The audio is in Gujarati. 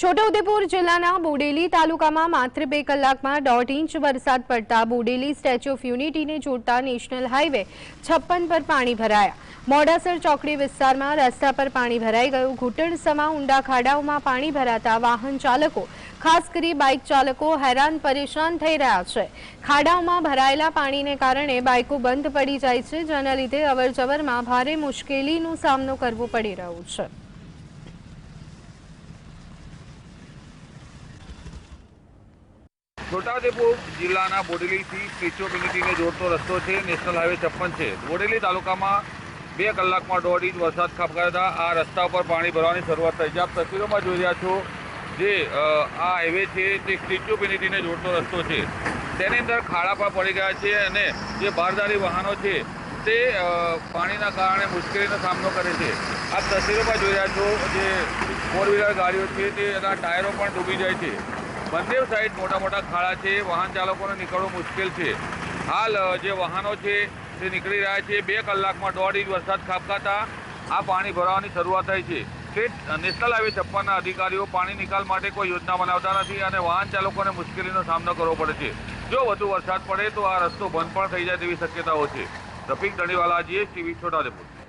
છોટાઉદેપુર જિલ્લાના બોડેલી તાલુકામાં માત્ર બે કલાકમાં દોઢ ઇંચ વરસાદ પડતા બોડેલી સ્ટેચ્યુ ઓફ યુનિટીને જોડતા નેશનલ હાઈવે છપ્પન પર પાણી ભરાયા. મોડાસર ચોકડી વિસ્તારમાં રસ્તા પર પાણી ભરાઈ ગયું. ઘૂંટણ સમા ઊંડા ખાડાઓમાં પાણી ભરાતા વાહન ચાલકો, ખાસ કરી બાઇક ચાલકો હેરાન પરેશાન થઈ રહ્યા છે. ખાડાઓમાં ભરાયેલા પાણીને કારણે બાઇકો બંધ પડી જાય છે, જેના લીધે અવરજવરમાં ભારે મુશ્કેલીનો સામનો કરવો પડી રહ્યો છે. છોટાઉદેપુર જિલ્લાના બોડેલીથી સ્ટેચ્યુ ઓફ યુનિટીને જોડતો રસ્તો છે, નેશનલ હાઈવે છપ્પન છે. બોડેલી તાલુકામાં બે કલાકમાં દોઢ ઇંચ વરસાદ ખાબકાતા આ રસ્તા ઉપર પાણી ભરવાની શરૂઆત થઈ છે. આપ તસવીરોમાં જોઈ રહ્યા છો જે આ હાઈવે છે તે સ્ટેચ્યુ ઓફ યુનિટીને જોડતો રસ્તો છે. તેની અંદર ખાડા પણ પડી ગયા છે અને જે બારદારી વાહનો છે તે પાણીના કારણે મુશ્કેલીનો સામનો કરે છે. આપ તસવીરોમાં જોઈ રહ્યા છો જે ફોર વ્હીલર ગાડીઓ છે તે એના ટાયરો પણ ડૂબી જાય છે. બંને સાઈડ મોટા મોટા ખાડા છે, વાહન ચાલકોને નીકળવું મુશ્કેલ છે. હાલ જે વાહનો છે તે નીકળી રહ્યા છે. બે કલાકમાં દોઢ ઇંચ વરસાદ ખાબકાતા આ પાણી ભરાવાની શરૂઆત થઈ છે. સ્ટેટ નેશનલ હાઈવે છપ્પનના અધિકારીઓ પાણી નિકાલ માટે કોઈ યોજના બનાવતા નથી અને વાહન ચાલકોને મુશ્કેલીનો સામનો કરવો પડે છે. જો વધુ વરસાદ પડે તો આ રસ્તો બંધ પણ થઈ જાય તેવી શક્યતાઓ છે. રફીક દણીવાલાજીએ ટીવી છોટા છોટાઉદેપુર